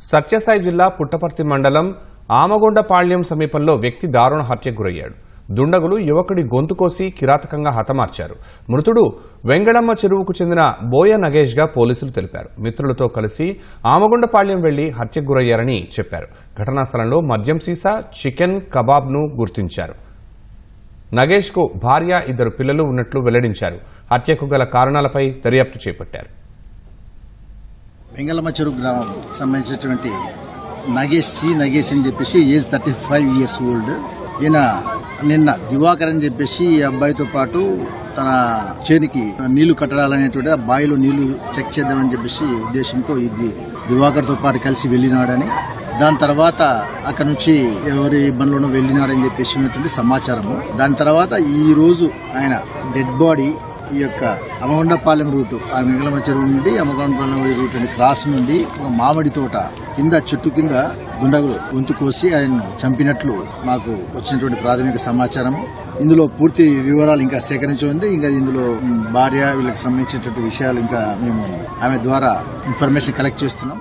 సత్యసాయి జిల్లా పుట్టపర్తి మండలం ఆమగొండపాళ్యం సమీపంలో వ్యక్తి దారుణ హత్యకు గురయ్యాడు. దుండగులు యువకుడి గొంతు కోసి కిరాతకంగా హతమార్చారు. మృతుడు వెంగళమ్మ చెరువుకు చెందిన బోయ నగేష్గా పోలీసులు తెలిపారు. మిత్రులతో కలిసి ఆమగొండపాళ్యం వెళ్ళి హత్యకు గురయ్యారని చెప్పారు. ఘటనా స్థలంలో మద్యం సీసా చికెన్ కబాబ్ను గుర్తించారు. నగేష్కు భార్య ఇద్దరు పిల్లలు ఉన్నట్లు వెల్లడించారు. హత్యకు గల కారణాలపై దర్యాప్తు చేపట్టారు. వెంగళమ్మ చెరువు గ్రామం సంబంధించినటువంటి నగేష్ సి నగేష్ అని చెప్పేసి age thirty five years old. ఈయన నిన్న దివాకర్ అని చెప్పేసి ఈ అబ్బాయితో పాటు తన చేనికి నీళ్ళు కట్టడాలనేటువంటి ఆ బావిలో నీళ్ళు చెక్ చేద్దామని చెప్పేసి ఉద్దేశంతో ఇది దివాకర్తో పాటు కలిసి వెళ్ళినాడని. దాని తర్వాత అక్కడ నుంచి ఎవరి బండ్లోనూ వెళ్ళినాడని చెప్పేసి ఉన్నటువంటి సమాచారము. దాని తర్వాత ఈ రోజు ఆయన డెడ్ బాడీ ఈ యొక్క అమగొండపాలెం రూటు ఆ మింగళమ్మ చెరువు నుండి అమగొండపాలెం రూట్ అని క్రాస్ నుండి ఒక మామిడి తోట కింద చెట్టు కింద దుండగులు గొంతు కోసి ఆయన చంపినట్లు మాకు వచ్చినటువంటి ప్రాథమిక సమాచారం. ఇందులో పూర్తి వివరాలు ఇంకా సేకరించి ఉంది. ఇంకా ఇందులో భార్య వీళ్ళకి సంబంధించినటువంటి విషయాలు ఇంకా మేము ఆమె ద్వారా ఇన్ఫర్మేషన్ కలెక్ట్ చేస్తున్నాం.